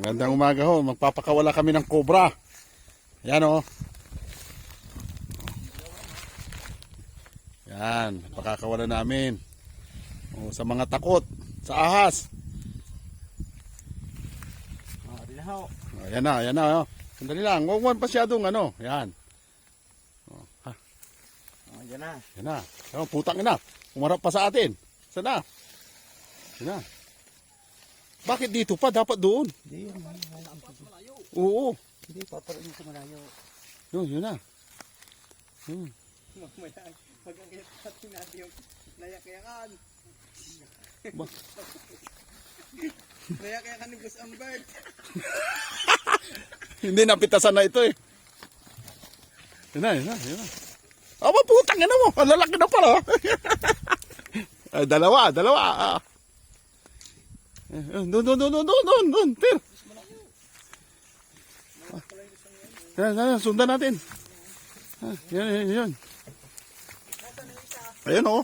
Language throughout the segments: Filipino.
Magandang umaga ho. Magpapakawala kami ng cobra. Yan oh. Yan. Pakakawala namin. Oh, sa mga takot. Sa ahas. Na ho. Oh, yan na, yan na. Oh. Sandali lang. Huwag mo pasyadong ano. Yan. Oh, ha, Oh, yan na. yan na. Oh, putang ina. Umarap pa sa atin. Sana. Yan na. Bakit dito pa? Dapat doon. Hindi, yun. Pag- Oo. Hindi, paparoon mo sa malayo. Yun, yun na. Hmm. Mamaya, pag ang natin natin yung nayak-yakan. Ba- nayak-yakan ni Gus Ambert. Hindi napitasan na ito eh. Yun na, yun na, yun na. Aba, putang ina mo. Ang lalaki na pala. Ay, dalawa, dalawa. Ah. Doon, doon, doon, doon, doon, doon. Ter. Yan, yan, sundan natin. Ah, Yan, yan, yan. Ayun oh.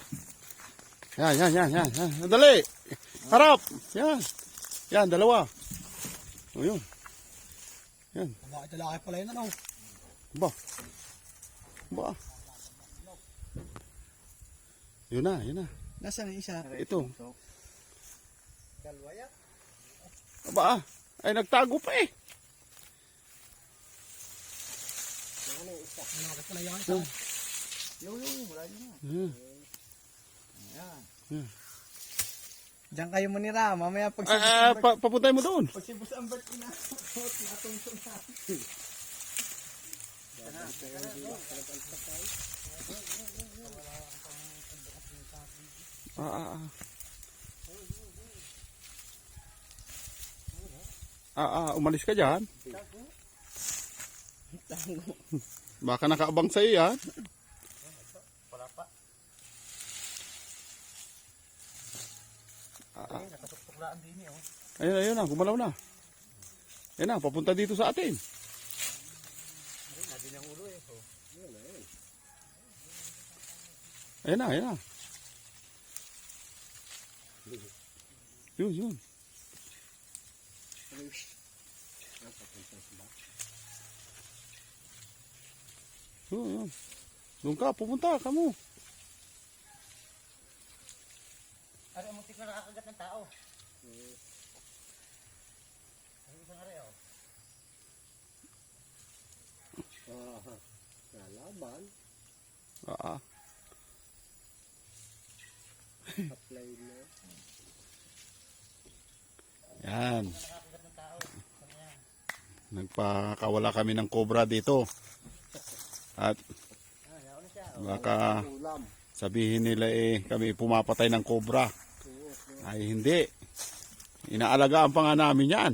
Yan, yan, yan, yan. yan. Dali. Harap. Yan. Yan, dalawa. O yun. Yan. Bakit lalaki pala yun ano? Ba? Ba? Yun na, yun na. Nasaan yung isa? Ito. Kalwaya. Aba, ay nagtago pa eh. Lalaki pala yung isa. Yung, yung, wala yun na. Hmm. Yan. Hmm. Diyan kayo manira, mamaya pag si Ah, ah, pa, papuntay mo doon. pag si Gus Ambert inakot, natungtong na. Ah, ah, ah. Ah, ah, umalis ka dyan. Baka nakaabang sa'yo yan. Wala pa. Ah, ah. Ayun, ayun na, gumalaw na. Yan na, papunta dito sa atin. Ay, natin ang ulo eh. Oh. Ayun na, ayun na. Yun, yun. Yun. Doon ka, pupunta ka mo. Ari, muntik na nakakagat ng tao. Ang isang ari, oh. Nalaban, Ah, ah. apply na. Yan. Nagpakawala kami ng cobra dito. At baka sabihin nila eh kami pumapatay ng cobra. Ay hindi. Inaalagaan pa nga namin yan.